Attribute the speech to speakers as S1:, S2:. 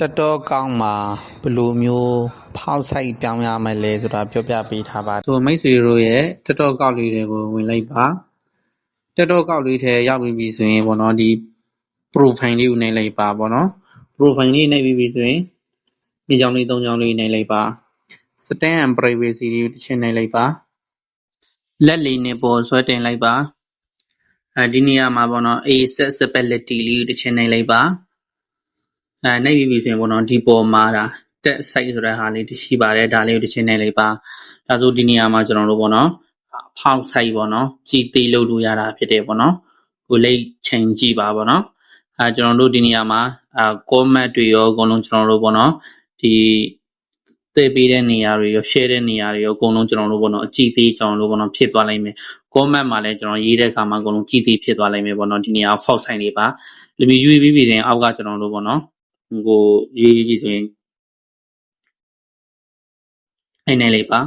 S1: တက်တော့ကောင်းမှာဘယ်လိုမျိုးဖောက်ဆိုင်ပြောင်းရမလဲဆိုတာပြောပြပေးထားပါဆိုမိတ်ဆွေတို့ရဲ့တက်တော့ကောက်လေးတွေကိုဝင်လိုက်ပါတက်တော့ကောက်လေးထဲရောက်ပြီးပြီဆိုရင်ပေါ့နော်ဒီ profile လေးကိုနှိပ်လိုက်ပါပေါ့နော် profile လေးနှိပ်ပြီးပြီဆိုရင်ဒီကြောင်လေးသုံးကြောင်လေးနှိပ်လိုက်ပါ stand and privacy လေးကိုတစ်ချက်နှိပ်လိုက်ပါလက်လေးနဲ့ပေါ်ဆွဲတင်လိုက်ပါအဲဒီနေရာမှာပေါ့နော် accessibility လေးကိုတစ်ချက်နှိပ်လိုက်ပါ အဲနှိပ်ပြီးပြီဆိုရင်ပေါ့နော်ဒီပေါ်မှာဒါတက် site ဆိုတဲ့ဟာလေးတရှိပါတယ်ဒါလေးကိုတစ်ချက်နှိပ်လိုက်ပါဒါဆိုဒီနေရာမှာကျွန်တော်တို့ပေါ့နော်ဖောက် site ပေါ့နော်ကြည်သေးလို့လို့ရတာဖြစ်တယ်ပေါ့နော်ကိုလိတ်ချိန်ကြည့်ပါပေါ့နော်အဲကျွန်တော်တို့ဒီနေရာမှာအဲ comment တွေရောအကုန်လုံးကျွန်တော်တို့ပေါ့နော်ဒီသိပေးတဲ့နေရာတွေရော share တဲ့နေရာတွေရောအကုန်လုံးကျွန်တော်တို့ပေါ့နော်အကြည့်သေးကျွန်တော်တို့ပေါ့နော်ဖြစ်သွားလိမ့်မယ် comment မှာလည်းကျွန်တော်ရေးတဲ့အခါမှာအကုန်လုံးကြည့်သေးဖြစ်သွားလိမ့်မယ်ပေါ့နော်ဒီနေရာ fault sign လေးပါလူမျိုး UAV ပြည်စဉ်အောက်ကကျွန်တော်တို့ပေါ့နော် ဟိုရေးကြည့်ဆိုရင်အဲ့နဲ့လေးပါ